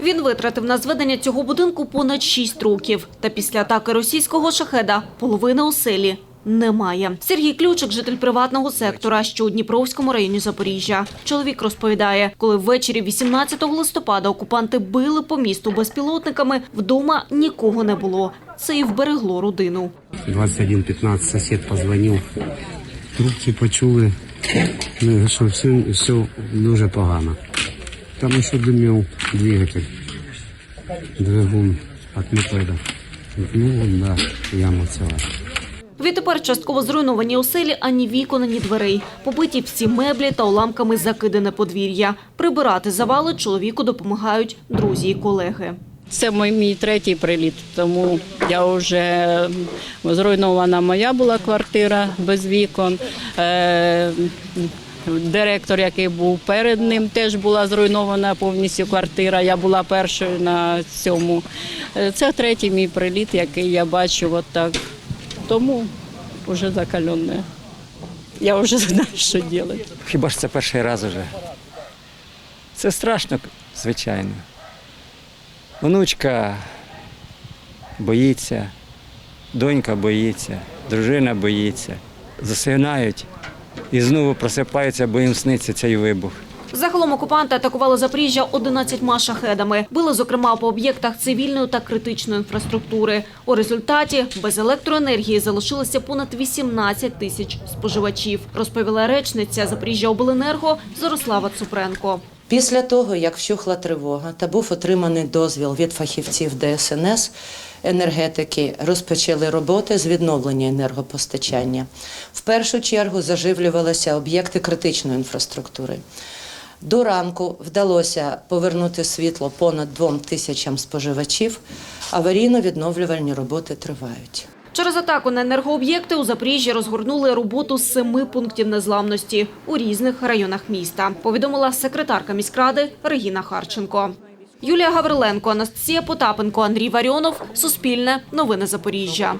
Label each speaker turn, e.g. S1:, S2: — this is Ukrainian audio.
S1: Він витратив на зведення цього будинку понад 6 років. Та після атаки російського шахеда половини оселі немає. Сергій Ключик – житель приватного сектора, що у Дніпровському районі Запоріжжя. Чоловік розповідає, коли ввечері 18 листопада окупанти били по місту безпілотниками, вдома нікого не було. Це і вберегло родину.
S2: 21.15 сосед позвонив. Трубки почули, ну, що все, все дуже погано. Там ще димів двигатель, двигун від мопеда. Ну, да, яма ціла.
S1: Відтепер частково зруйновані оселі ані вікон, ані дверей. Побиті всі меблі та уламками закидане подвір'я. Прибирати завали чоловіку допомагають друзі і колеги.
S3: Це мій, мій третій приліт, тому я вже зруйнована моя була квартира без вікон. Директор, який був перед ним, теж була зруйнована повністю квартира. Я була першою на цьому. Е, Це третій мій приліт, який я бачу отак. Тому вже закальонне. Я вже знаю, що робити.
S4: Хіба ж це перший раз уже? Це страшно, звичайно. Онучка боїться, донька боїться, дружина боїться. Засинають і знову просипаються, бо їм сниться цей вибух.
S1: Загалом окупанти атакували Запоріжжя 11 шахедами. Били, зокрема, по об'єктах цивільної та критичної інфраструктури. У результаті без електроенергії залишилося понад 18 тисяч споживачів, розповіла речниця Запоріжжя Обленерго Зорослава Цупренко.
S5: Після того, як вщухла тривога та був отриманий дозвіл від фахівців ДСНС, енергетики розпочали роботи з відновлення енергопостачання. В першу чергу заживлювалися об'єкти критичної інфраструктури. До ранку вдалося повернути світло понад двом тисячам споживачів. Аварійно-відновлювальні роботи тривають.
S1: Через атаку на енергооб'єкти у Запоріжжі розгорнули роботу з семи пунктів незламності у різних районах міста, повідомила секретарка міськради Регіна Харченко. Юлія Гавриленко, Анастасія Потапенко, Андрій Варіонов. Суспільне. Новини Запоріжжя.